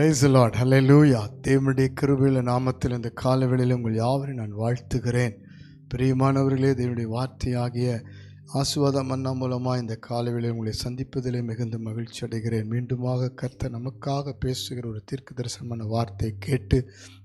Price Lord லூயா தேவனுடைய கிருபையுள்ள நாமத்தில் இந்த காலவெளியில் உங்கள் யாவரையும் நான் வாழ்த்துகிறேன். பிரியமானவர்களே தேவனுடைய வார்த்தையாகிய ஆசுவாதம் மன்னா மூலமாக இந்த காலவிலே உங்களை சந்திப்பதிலே மிகுந்த மகிழ்ச்சி அடைகிறேன். மீண்டுமாக கர்த்த நமக்காக பேசுகிற ஒரு தீர்க்க தரிசனமான வார்த்தை கேட்டு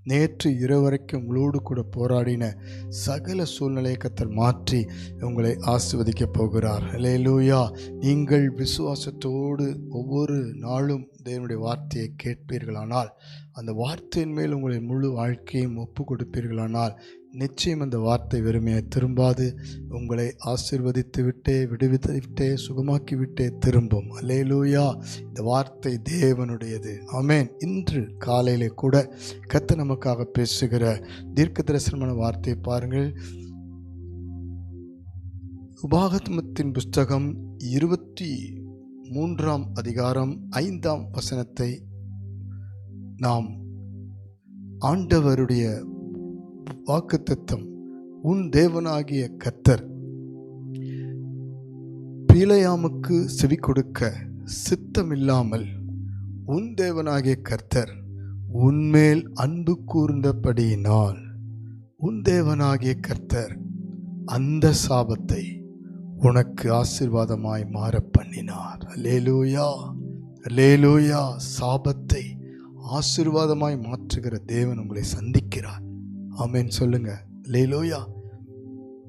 நேற்று இரவு வரைக்கும் உங்களோடு கூட போராடின சகல சூழ்நிலையை கத்தர் மாற்றி உங்களை ஆசிர்வதிக்கப் போகிறார். லூயா நீங்கள் விசுவாசத்தோடு ஒவ்வொரு நாளும் தேவனுடைய வார்த்தையை கேட்பீர்களானால் அந்த வார்த்தையின் மேல் உங்களை முழு வாழ்க்கையும் ஒப்பு கொடுப்பீர்களானால் நிச்சயம் அந்த வார்த்தை வெறுமையை திரும்பாது. உங்களை ஆசிர்வதித்து விட்டே விடுவித்து விட்டே சுகமாக்கி விட்டே திரும்பும். அலேலூயா இந்த வார்த்தை தேவனுடையது. ஆமேன். இன்று காலையிலே கூட கத்த நமக்காக பேசுகிற தீர்க்க தரிசனமான வார்த்தையை பாருங்கள். உபாகத்மத்தின் புஸ்தகம் இருபத்தி மூன்றாம் அதிகாரம் ஐந்தாம் வசனத்தை நாம் ஆண்டவருடைய வாக்குத்தத்தம் உன் தேவனாகிய கர்த்தர். பீலையாமுக்கு செவி கொடுக்க சித்தமில்லாமல் உன் தேவனாகிய கர்த்தர் உன்மேல் அன்பு கூர்ந்தபடியினால் உன் தேவனாகிய கர்த்தர் அந்த சாபத்தை உனக்கு ஆசிர்வாதமாய் மாற பண்ணினார். லேலூயா லேலூயா சாபத்தை ஆசிர்வாதமாய் மாற்றுகிற தேவன் உங்களை சந்திக்கிறார். ஆமென். சொல்லுங்க. லேலோயா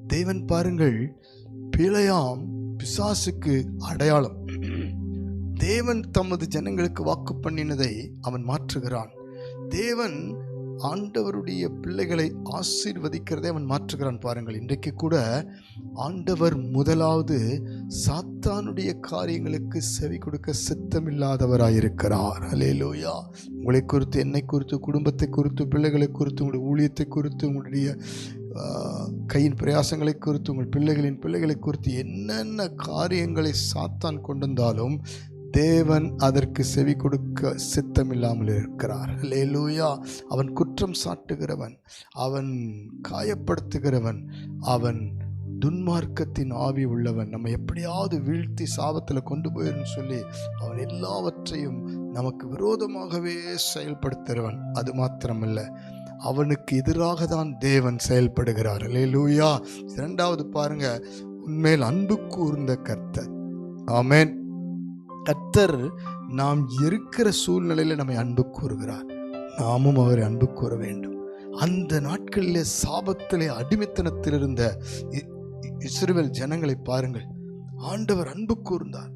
தேவன் பாருங்கள் பிழையாம் பிசாசுக்கு அடையாளம். தேவன் தமது ஜனங்களுக்கு வாக்கு பண்ணினதை அவன் மாற்றுகிறான். தேவன் ஆண்டவருடைய பிள்ளைகளை ஆசீர்வதிக்கிறதே அவன் மாற்றுகிறான் பாருங்கள். இன்றைக்கு கூட ஆண்டவர் முதலாவது சாத்தானுடைய காரியங்களுக்கு செவி கொடுக்க சித்தமில்லாதவராயிருக்கிறார். அலேலோயா உங்களை குறித்து என்னை குறித்து குடும்பத்தை குறித்து பிள்ளைகளை குறித்து உங்களுடைய ஊழியத்தை குறித்து உங்களுடைய கையின் பிரயாசங்களை குறித்து உங்கள் பிள்ளைகளின் பிள்ளைகளை குறித்து என்னென்ன காரியங்களை சாத்தான் கொண்டு வந்தாலும் தேவன் அதற்கு செவி கொடுக்க சித்தமில்லாமல் இருக்கிறார். லேலூயா அவன் குற்றம் சாட்டுகிறவன் அவன் காயப்படுத்துகிறவன் அவன் துன்மார்க்கத்தின் ஆவி உள்ளவன். நம்ம எப்படியாவது வீழ்த்தி சாபத்தில் கொண்டு போயிருந்து சொல்லி அவன் எல்லாவற்றையும் நமக்கு விரோதமாகவே செயல்படுத்துகிறவன். அது மாத்திரமல்ல அவனுக்கு எதிராக தான் தேவன் செயல்படுகிறார். லேலூயா இரண்டாவது பாருங்க உண்மையில் அன்பு கூர்ந்த கர்த்தர். ஆமேன். கத்தர் நாம் இருக்கிற சூழ்நிலையில் நம்மை அன்பு கூறுகிறார். நாமும் அவரை அன்பு கூற வேண்டும். அந்த நாட்களிலே சாபத்திலே அடிமைத்தனத்தில் இருந்த இ- ஜனங்களை பாருங்கள். ஆண்டவர் அன்பு கூர்ந்தார்.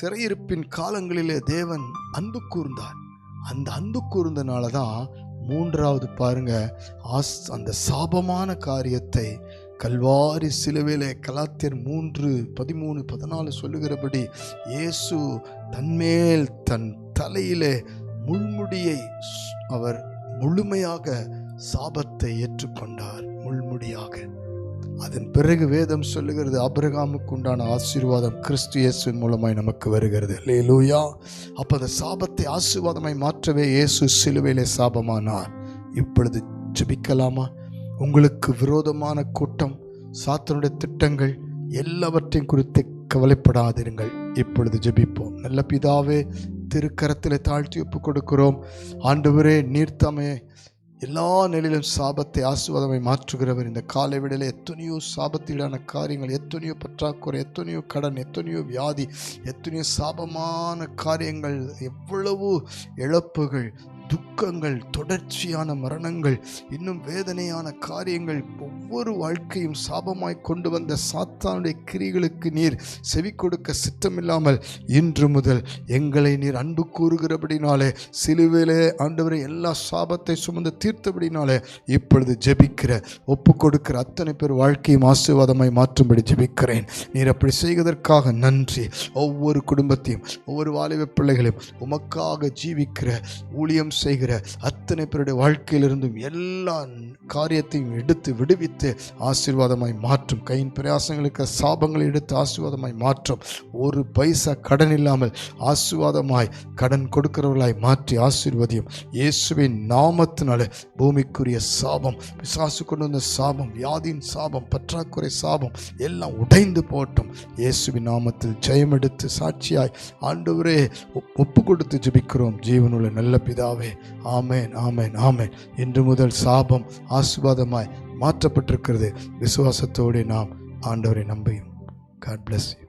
சிறையிருப்பின் காலங்களிலே தேவன் அன்பு கூர்ந்தார். அந்த அன்பு கூர்ந்தனால தான் மூன்றாவது பாருங்க ஆஸ் அந்த சாபமான காரியத்தை கல்வாரி சிலுவையிலே கலாத்தியர் மூன்று பதிமூணு பதினாலு சொல்லுகிறபடி இயேசு தன்மேல் தன் தலையிலே முள்முடியை அவர் முழுமையாக சாபத்தை ஏற்றுக்கொண்டார் முள்முடியாக. அதன் பிறகு வேதம் சொல்லுகிறது அபிரகாமுக்கு உண்டான ஆசீர்வாதம் கிறிஸ்து இயேசுவின் மூலமாய் நமக்கு வருகிறது. லேலூயா அப்போ அந்த சாபத்தை ஆசீர்வாதமாய் மாற்றவே இயேசு சிலுவையிலே சாபமானார். இப்பொழுது ஜபிக்கலாமா? உங்களுக்கு விரோதமான கூட்டம் சாத்தனுடைய திட்டங்கள் எல்லாவற்றையும் குறித்து கவலைப்படாதிருங்கள். இப்பொழுது ஜெபிப்போம். நல்ல பிதாவே திருக்கரத்தில் தாழ்த்தி ஒப்பு கொடுக்கிறோம் ஆண்டவரே நீர்த்தமே எல்லா நிலையிலும் சாபத்தை ஆசுவாதமை மாற்றுகிறவர். இந்த காலை விடையில் எத்தனையோ சாபத்தீடான காரியங்கள் எத்தனையோ பற்றாக்குறை எத்தனையோ கடன் எத்தனையோ வியாதி எத்தனையோ சாபமான காரியங்கள் எவ்வளவு இழப்புகள் துக்கங்கள் தொடர்ச்சியான மரணங்கள் இன்னும் வேதனையான காரியங்கள் ஒவ்வொரு வாழ்க்கையும் சாபமாய் கொண்டு வந்த சாத்தானுடைய கிரிகளுக்கு நீர் செவி கொடுக்க சித்தமில்லாமல் இன்று முதல் எங்களை நீர் அன்பு கூறுகிறபடினாலே சிலுவையிலே ஆண்டவரை எல்லா சாபத்தை சுமந்து தீர்த்தபடினாலே இப்பொழுது ஜெபிக்கிற ஒப்பு கொடுக்கிற அத்தனை பேர் வாழ்க்கையும் ஆசீர்வாதமாய் மாற்றும்படி ஜெபிக்கிறேன். நீர் அப்படி செய்வதற்காக நன்றி. ஒவ்வொரு குடும்பத்தையும் ஒவ்வொரு வாலிப பிள்ளைகளையும் உமக்காக ஜீவிக்கிற ஊழியம் செய்கிற அத்தனை பேருடைய வாழ்க்கையிலிருந்தும் எல்லா காரியத்தையும் எடுத்து விடுவித்து ஆசீர்வாதமாய் மாற்றும். கையின் பிரயாசங்களுக்கு சாபங்களை எடுத்து ஆசீர்வாதமாய் மாற்றும். ஒரு பைசா கடன் இல்லாமல் ஆசீர்வாதமாய் கடன் கொடுக்கிறவர்களாய் மாற்றி ஆசீர்வதியும். இயேசுவின் நாமத்தினால பூமிக்குரிய சாபம் பிசாசு கொண்டு வந்த சாபம் வியாதியின் சாபம் பற்றாக்குறை சாபம் எல்லாம் உடைந்து போட்டும் இயேசுவின் நாமத்தில் ஜெயம் எடுத்து சாட்சியாய் ஆண்டவரே ஒப்- ஒப்பு கொடுத்து ஜெபிக்கிறோம். ஜீவனுள்ள நல்ல பிதாவே ஆமேன் ஆமேன் ஆமேன். இன்று முதல் சாபம் ஆசிர்வாதமாய் மாற்றப்பட்டிருக்கிறது. விசுவாசத்தோடு நாம் ஆண்டவரை நம்பியும் காட் பிளஸ் யூ